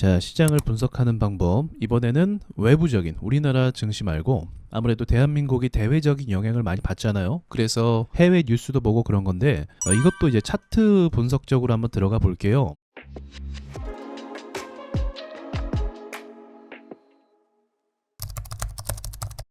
자, 시장을 분석하는 방법. 이번에는 외부적인 우리나라 증시 말고 아무래도 대한민국이 대외적인 영향을 많이 받잖아요. 그래서 해외 뉴스도 보고 그런 건데 어, 이것도 이제 차트 분석적으로 한번 들어가 볼게요.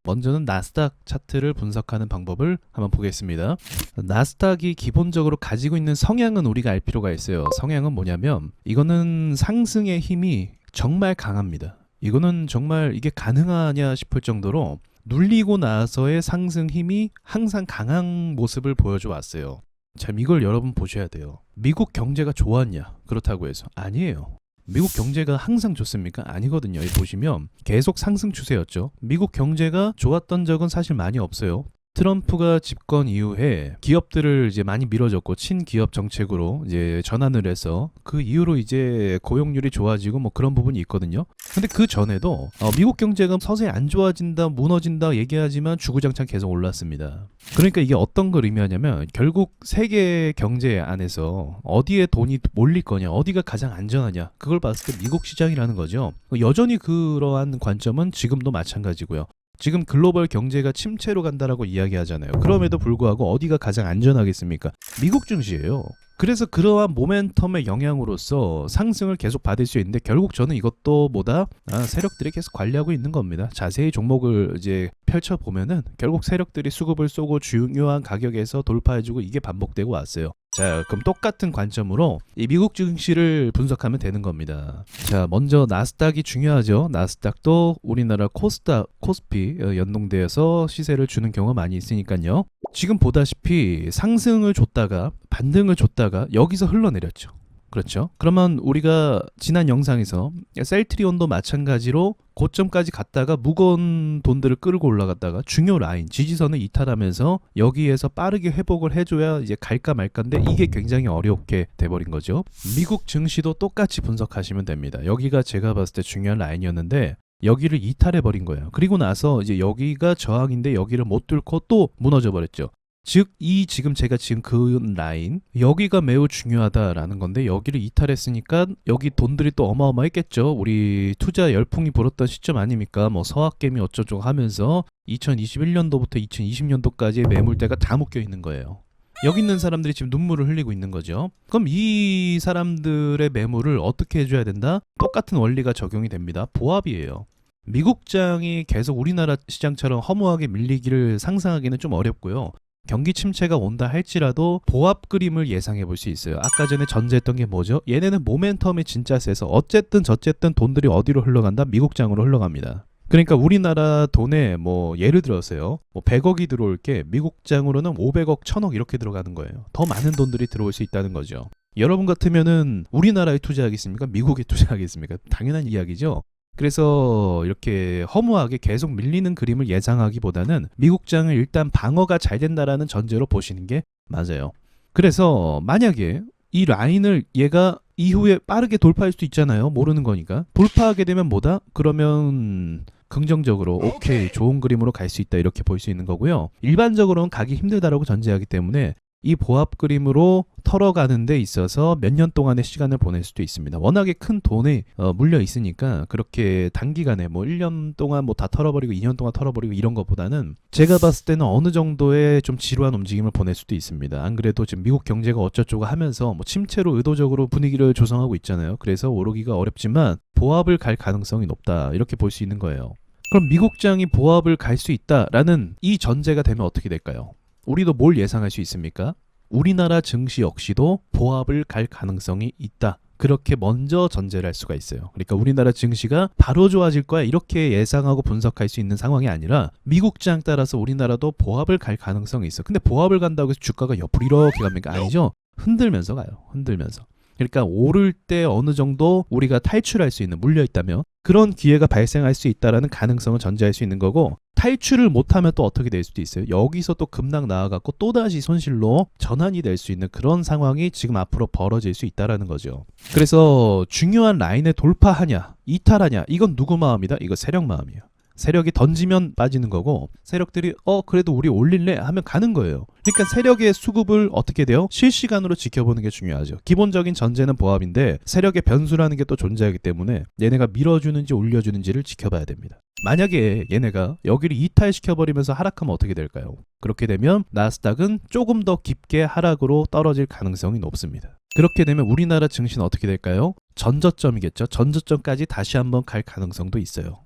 먼저는 나스닥 차트를 분석하는 방법을 한번 보겠습니다. 나스닥이 기본적으로 가지고 있는 성향은 우리가 알 필요가 있어요. 성향은 뭐냐면 이거는 상승의 힘이 정말 강합니다. 이거는 정말 이게 가능하냐 싶을 정도로 눌리고 나서의 상승 힘이 항상 강한 모습을 보여줘 왔어요. 참 이걸 여러분 보셔야 돼요. 미국 경제가 좋았냐? 그렇다고 해서 아니에요. 미국 경제가 항상 좋습니까? 아니거든요. 보시면 계속 상승 추세였죠. 미국 경제가 좋았던 적은 사실 많이 없어요. 트럼프가 집권 이후에 기업들을 이제 많이 밀어줬고 친기업 정책으로 이제 전환을 해서 그 이후로 이제 고용률이 좋아지고 뭐 그런 부분이 있거든요. 근데 그 전에도 어, 미국 경제가 서서히 안 좋아진다, 무너진다 얘기하지만 주구장창 계속 올랐습니다. 그러니까 이게 어떤 걸 의미하냐면 결국 세계 경제 안에서 어디에 돈이 몰릴 거냐, 어디가 가장 안전하냐 그걸 봤을 때 미국 시장이라는 거죠. 여전히 그러한 관점은 지금도 마찬가지고요. 지금 글로벌 경제가 침체로 간다라고 이야기하잖아요. 그럼에도 불구하고 어디가 가장 안전하겠습니까? 미국 증시예요. 그래서 그러한 모멘텀의 영향으로서 상승을 계속 받을 수 있는데 결국 저는 이것도 뭐다 아, 세력들이 계속 관리하고 있는 겁니다. 자세히 종목을 이제 펼쳐 보면은 결국 세력들이 수급을 쏘고 중요한 가격에서 돌파해주고 이게 반복되고 왔어요. 자, 그럼 똑같은 관점으로 이 미국 증시를 분석하면 되는 겁니다. 자, 먼저 나스닥이 중요하죠. 나스닥도 우리나라 코스닥, 코스피 어, 연동돼서 시세를 주는 경우가 많이 있으니까요. 지금 보다시피 상승을 줬다가 반등을 줬다가 여기서 흘러내렸죠. 그렇죠. 그러면 우리가 지난 영상에서 셀트리온도 마찬가지로 고점까지 갔다가 무거운 돈들을 끌고 올라갔다가 중요 라인 지지선을 이탈하면서 여기에서 빠르게 회복을 해줘야 이제 갈까 말까인데 이게 굉장히 어렵게 돼버린 거죠. 미국 증시도 똑같이 분석하시면 됩니다. 여기가 제가 봤을 때 중요한 라인이었는데 여기를 이탈해 버린 거예요. 그리고 나서 이제 여기가 저항인데 여기를 못 뚫고 또 무너져 버렸죠. 즉, 이 지금 제가 지금 그 라인, 여기가 매우 중요하다라는 건데, 여기를 이탈했으니까, 여기 돈들이 또 어마어마했겠죠. 우리 투자 열풍이 불었던 시점 아닙니까? 뭐, 서학개미 어쩌고 하면서, 2021년도부터 2020년도까지의 매물대가 다 묶여 있는 거예요. 여기 있는 사람들이 지금 눈물을 흘리고 있는 거죠. 그럼 이 사람들의 매물을 어떻게 해줘야 된다? 똑같은 원리가 적용이 됩니다. 보합이에요. 미국장이 계속 우리나라 시장처럼 허무하게 밀리기를 상상하기는 좀 어렵고요. 경기 침체가 온다 할지라도 보합 그림을 예상해 볼 수 있어요. 아까 전에 전제했던 게 뭐죠? 얘네는 모멘텀이 진짜 세서 어쨌든 저쨌든 돈들이 어디로 흘러간다? 미국장으로 흘러갑니다. 그러니까 우리나라 돈에 뭐 예를 들어서요. 뭐 100억이 들어올 게 미국장으로는 500억, 1000억 이렇게 들어가는 거예요. 더 많은 돈들이 들어올 수 있다는 거죠. 여러분 같으면은 우리나라에 투자하겠습니까? 미국에 투자하겠습니까? 당연한 이야기죠. 그래서 이렇게 허무하게 계속 밀리는 그림을 예상하기보다는 미국장을 일단 방어가 잘 된다라는 전제로 보시는 게 맞아요. 그래서 만약에 이 라인을 얘가 이후에 빠르게 돌파할 수도 있잖아요. 모르는 거니까. 돌파하게 되면 뭐다? 그러면 긍정적으로 오케이 좋은 그림으로 갈 수 있다 이렇게 볼 수 있는 거고요. 일반적으로는 가기 힘들다라고 전제하기 때문에 이 보합 그림으로 털어가는 데 있어서 몇 년 동안의 시간을 보낼 수도 있습니다. 워낙에 큰 돈에 어, 물려 있으니까 그렇게 단기간에 뭐 1년 동안 뭐 다 털어버리고 2년 동안 털어버리고 이런 것보다는 제가 봤을 때는 어느 정도의 좀 지루한 움직임을 보낼 수도 있습니다. 안 그래도 지금 미국 경제가 어쩌고저쩌고 하면서 뭐 침체로 의도적으로 분위기를 조성하고 있잖아요. 그래서 오르기가 어렵지만 보합을 갈 가능성이 높다. 이렇게 볼 수 있는 거예요. 그럼 미국장이 보합을 갈 수 있다라는 이 전제가 되면 어떻게 될까요? 우리도 뭘 예상할 수 있습니까? 우리나라 증시 역시도 보합을 갈 가능성이 있다. 그렇게 먼저 전제를 할 수가 있어요. 그러니까 우리나라 증시가 바로 좋아질 거야 이렇게 예상하고 분석할 수 있는 상황이 아니라 미국장 따라서 우리나라도 보합을 갈 가능성이 있어. 근데 보합을 간다고 해서 주가가 옆으로 이렇게 갑니까? 아니죠. 흔들면서 가요. 흔들면서. 그러니까 오를 때 어느 정도 우리가 탈출할 수 있는 물려 있다면 그런 기회가 발생할 수 있다라는 가능성을 전제할 수 있는 거고 탈출을 못하면 또 어떻게 될 수도 있어요. 여기서 또 급락 나와갖고 또 다시 손실로 전환이 될 수 있는 그런 상황이 지금 앞으로 벌어질 수 있다라는 거죠. 그래서 중요한 라인에 돌파하냐, 이탈하냐, 이건 누구 마음이다? 이거 세력 마음이에요. 세력이 던지면 빠지는 거고 세력들이 어 그래도 우리 올릴래 하면 가는 거예요. 그러니까 세력의 수급을 어떻게 돼요? 실시간으로 지켜보는 게 중요하죠. 기본적인 전제는 보합인데 세력의 변수라는 게 또 존재하기 때문에 얘네가 밀어주는지 올려주는지를 지켜봐야 됩니다. 만약에 얘네가 여기를 이탈시켜버리면서 하락하면 어떻게 될까요? 그렇게 되면 나스닥은 조금 더 깊게 하락으로 떨어질 가능성이 높습니다. 그렇게 되면 우리나라 증시는 어떻게 될까요? 전저점이겠죠. 전저점까지 다시 한번 갈 가능성도 있어요.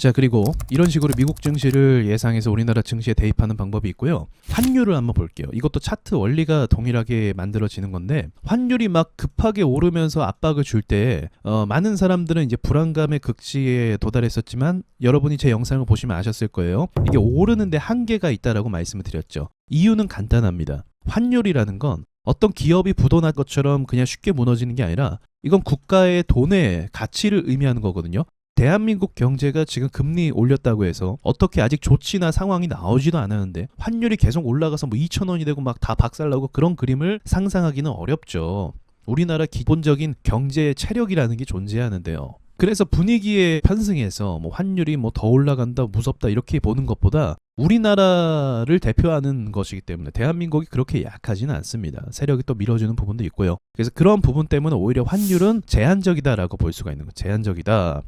자 그리고 이런 식으로 미국 증시를 예상해서 우리나라 증시에 대입하는 방법이 있고요. 환율을 한번 볼게요. 이것도 차트 원리가 동일하게 만들어지는 건데 환율이 막 급하게 오르면서 압박을 줄때 어, 많은 사람들은 이제 불안감의 극치에 도달했었지만 여러분이 제 영상을 보시면 아셨을 거예요. 이게 오르는데 한계가 있다라고 말씀을 드렸죠. 이유는 간단합니다. 환율이라는 건 어떤 기업이 부도난 것처럼 그냥 쉽게 무너지는 게 아니라 이건 국가의 돈의 가치를 의미하는 거거든요. 대한민국 경제가 지금 금리 올렸다고 해서 어떻게 아직 조치나 상황이 나오지도 않았는데 환율이 계속 올라가서 뭐 2천 원이 되고 막 다 박살나고 그런 그림을 상상하기는 어렵죠. 우리나라 기본적인 경제 체력이라는 게 존재하는데요. 그래서 분위기에 편승해서 뭐 환율이 뭐 더 올라간다 무섭다 이렇게 보는 것보다 우리나라를 대표하는 것이기 때문에 대한민국이 그렇게 약하지는 않습니다. 세력이 또 밀어주는 부분도 있고요. 그래서 그런 부분 때문에 오히려 환율은 제한적이다라고 볼 수가 있는 거. 제한적이다.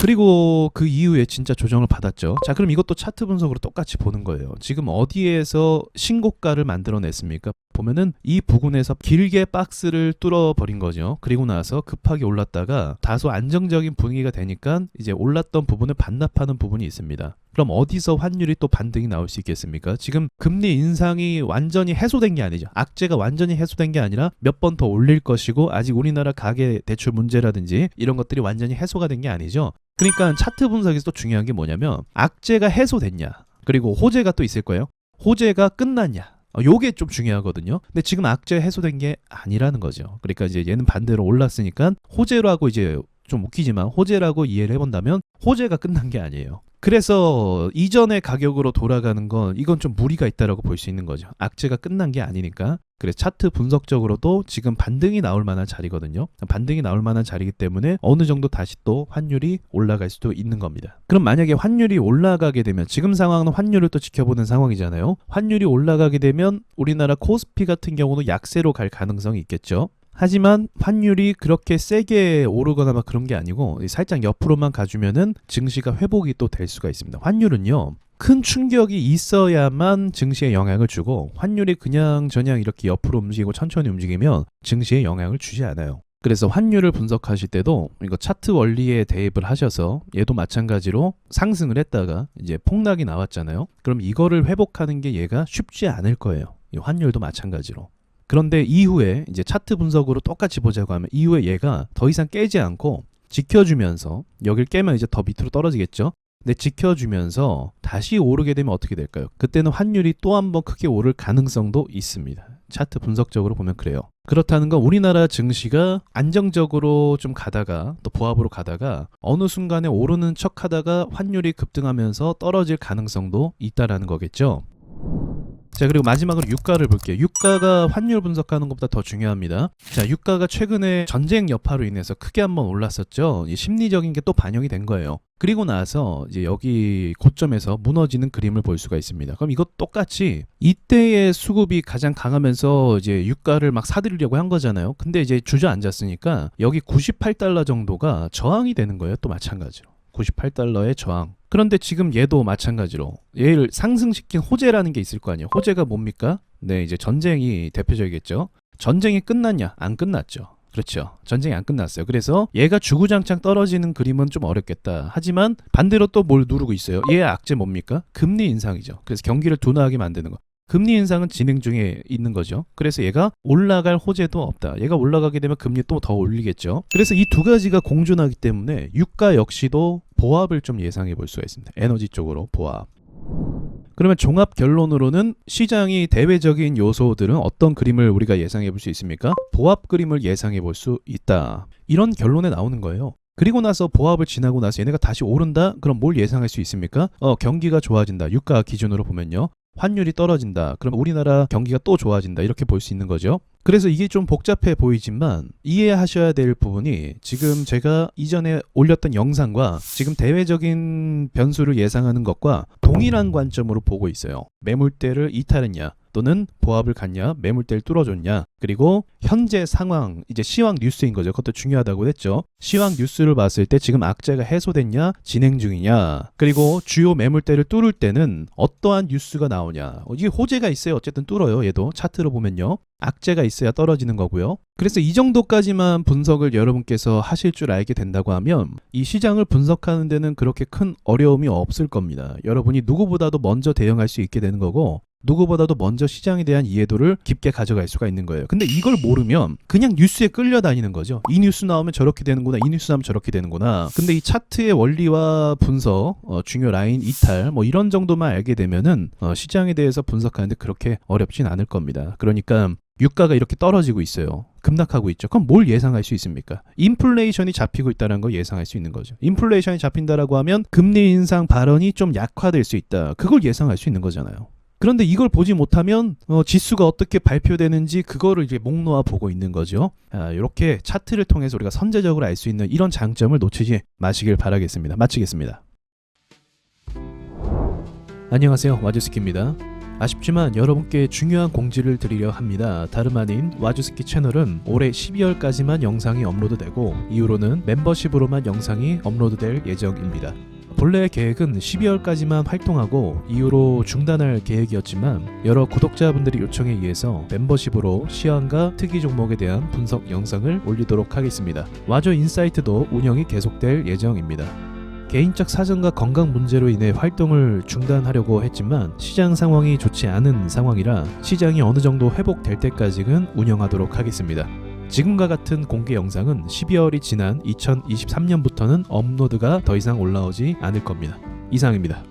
그리고 그 이후에 진짜 조정을 받았죠. 자, 그럼 이것도 차트 분석으로 똑같이 보는 거예요. 지금 어디에서 신고가를 만들어냈습니까? 보면은 이 부근에서 길게 박스를 뚫어 버린 거죠. 그리고 나서 급하게 올랐다가 다소 안정적인 분위기가 되니까 이제 올랐던 부분을 반납하는 부분이 있습니다. 그럼 어디서 환율이 또 반등이 나올 수 있겠습니까? 지금 금리 인상이 완전히 해소된 게 아니죠. 악재가 완전히 해소된 게 아니라 몇 번 더 올릴 것이고 아직 우리나라 가계 대출 문제라든지 이런 것들이 완전히 해소가 된 게 아니죠. 그러니까 차트 분석에서 또 중요한 게 뭐냐면 악재가 해소됐냐 그리고 호재가 또 있을 거예요. 호재가 끝났냐 어, 요게 좀 중요하거든요. 근데 지금 악재 해소된 게 아니라는 거죠. 그러니까 이제 얘는 반대로 올랐으니까 호재로 하고 이제 좀 웃기지만 호재라고 이해를 해본다면 호재가 끝난 게 아니에요. 그래서 이전의 가격으로 돌아가는 건 이건 좀 무리가 있다라고 볼 수 있는 거죠. 악재가 끝난 게 아니니까. 그래서 차트 분석적으로도 지금 반등이 나올 만한 자리거든요. 반등이 나올 만한 자리이기 때문에 어느 정도 다시 또 환율이 올라갈 수도 있는 겁니다. 그럼 만약에 환율이 올라가게 되면 지금 상황은 환율을 또 지켜보는 상황이잖아요. 환율이 올라가게 되면 우리나라 코스피 같은 경우는 약세로 갈 가능성이 있겠죠. 하지만 환율이 그렇게 세게 오르거나 막 그런 게 아니고 살짝 옆으로만 가주면은 증시가 회복이 또 될 수가 있습니다. 환율은요. 큰 충격이 있어야만 증시에 영향을 주고 환율이 그냥 저냥 이렇게 옆으로 움직이고 천천히 움직이면 증시에 영향을 주지 않아요. 그래서 환율을 분석하실 때도 이거 차트 원리에 대입을 하셔서 얘도 마찬가지로 상승을 했다가 이제 폭락이 나왔잖아요. 그럼 이거를 회복하는 게 얘가 쉽지 않을 거예요. 이 환율도 마찬가지로. 그런데 이후에 이제 차트 분석으로 똑같이 보자고 하면 이후에 얘가 더 이상 깨지 않고 지켜주면서 여길 깨면 이제 더 밑으로 떨어지겠죠. 근데 지켜주면서 다시 오르게 되면 어떻게 될까요? 그때는 환율이 또 한 번 크게 오를 가능성도 있습니다. 차트 분석적으로 보면 그래요. 그렇다는 건 우리나라 증시가 안정적으로 좀 가다가 또 보합으로 가다가 어느 순간에 오르는 척 하다가 환율이 급등하면서 떨어질 가능성도 있다라는 거겠죠. 자 그리고 마지막으로 유가를 볼게요. 유가가 환율 분석하는 것보다 더 중요합니다. 자 유가가 최근에 전쟁 여파로 인해서 크게 한번 올랐었죠. 이 심리적인 게 또 반영이 된 거예요. 그리고 나서 이제 여기 고점에서 무너지는 그림을 볼 수가 있습니다. 그럼 이것 똑같이 이때의 수급이 가장 강하면서 이제 유가를 막 사들이려고 한 거잖아요. 근데 이제 주저앉았으니까 여기 98달러 정도가 저항이 되는 거예요. 또 마찬가지로. 98달러의 저항. 그런데 지금 얘도 마찬가지로 얘를 상승시킨 호재라는 게 있을 거 아니에요. 호재가 뭡니까? 네, 이제 전쟁이 대표적이겠죠. 전쟁이 끝났냐? 안 끝났죠. 그렇죠. 전쟁이 안 끝났어요. 그래서 얘가 주구장창 떨어지는 그림은 좀 어렵겠다. 하지만 반대로 또 뭘 누르고 있어요. 얘의 악재 뭡니까? 금리 인상이죠. 그래서 경기를 둔화하게 만드는 거. 금리 인상은 진행 중에 있는 거죠. 그래서 얘가 올라갈 호재도 없다. 얘가 올라가게 되면 금리 또 더 올리겠죠. 그래서 이 두 가지가 공존하기 때문에 유가 역시도 보합을 좀 예상해 볼 수가 있습니다. 에너지 쪽으로 보합. 그러면 종합 결론으로는 시장이 대외적인 요소들은 어떤 그림을 우리가 예상해 볼 수 있습니까? 보합 그림을 예상해 볼 수 있다. 이런 결론에 나오는 거예요. 그리고 나서 보합을 지나고 나서 얘네가 다시 오른다? 그럼 뭘 예상할 수 있습니까? 어, 경기가 좋아진다. 유가 기준으로 보면요. 환율이 떨어진다. 그럼 우리나라 경기가 또 좋아진다. 이렇게 볼 수 있는 거죠. 그래서 이게 좀 복잡해 보이지만 이해하셔야 될 부분이 지금 제가 이전에 올렸던 영상과 지금 대외적인 변수를 예상하는 것과 동일한 관점으로 보고 있어요. 매물대를 이탈했냐 또는 보합을 갔냐 매물대를 뚫어줬냐 그리고 현재 상황 이제 시황 뉴스인 거죠. 그것도 중요하다고 했죠. 시황 뉴스를 봤을 때 지금 악재가 해소됐냐 진행 중이냐 그리고 주요 매물대를 뚫을 때는 어떠한 뉴스가 나오냐. 어, 이게 호재가 있어요. 어쨌든 뚫어요 얘도. 차트로 보면요. 악재가 있어야 떨어지는 거고요. 그래서 이 정도까지만 분석을 여러분께서 하실 줄 알게 된다고 하면 이 시장을 분석하는 데는 그렇게 큰 어려움이 없을 겁니다. 여러분이 누구보다도 먼저 대응할 수 있게 되는 거고 누구보다도 먼저 시장에 대한 이해도를 깊게 가져갈 수가 있는 거예요. 근데 이걸 모르면 그냥 뉴스에 끌려다니는 거죠. 이 뉴스 나오면 저렇게 되는구나, 이 뉴스 나오면 저렇게 되는구나. 근데 이 차트의 원리와 분석, 어, 중요 라인 이탈, 뭐 이런 정도만 알게 되면은 어, 시장에 대해서 분석하는데 그렇게 어렵진 않을 겁니다. 그러니까 유가가 이렇게 떨어지고 있어요. 급락하고 있죠. 그럼 뭘 예상할 수 있습니까? 인플레이션이 잡히고 있다는 걸 예상할 수 있는 거죠. 인플레이션이 잡힌다라고 하면 금리 인상 발언이 좀 약화될 수 있다. 그걸 예상할 수 있는 거잖아요. 그런데 이걸 보지 못하면 어, 지수가 어떻게 발표되는지 그거를 이제 목 놓아 보고 있는 거죠. 아, 이렇게 차트를 통해서 우리가 선제적으로 알 수 있는 이런 장점을 놓치지 마시길 바라겠습니다. 마치겠습니다. 안녕하세요. 와주스키입니다. 아쉽지만 여러분께 중요한 공지를 드리려 합니다. 다름 아닌 와주스키 채널은 올해 12월까지만 영상이 업로드되고 이후로는 멤버십으로만 영상이 업로드될 예정입니다. 본래 계획은 12월까지만 활동하고 이후로 중단할 계획이었지만 여러 구독자분들의 요청에 의해서 멤버십으로 시황과 특이 종목에 대한 분석 영상을 올리도록 하겠습니다. 와조 인사이트도 운영이 계속될 예정입니다. 개인적 사정과 건강 문제로 인해 활동을 중단하려고 했지만 시장 상황이 좋지 않은 상황이라 시장이 어느 정도 회복될 때까지는 운영하도록 하겠습니다. 지금과 같은 공개 영상은 12월이 지난 2023년부터는 업로드가 더 이상 올라오지 않을 겁니다. 이상입니다.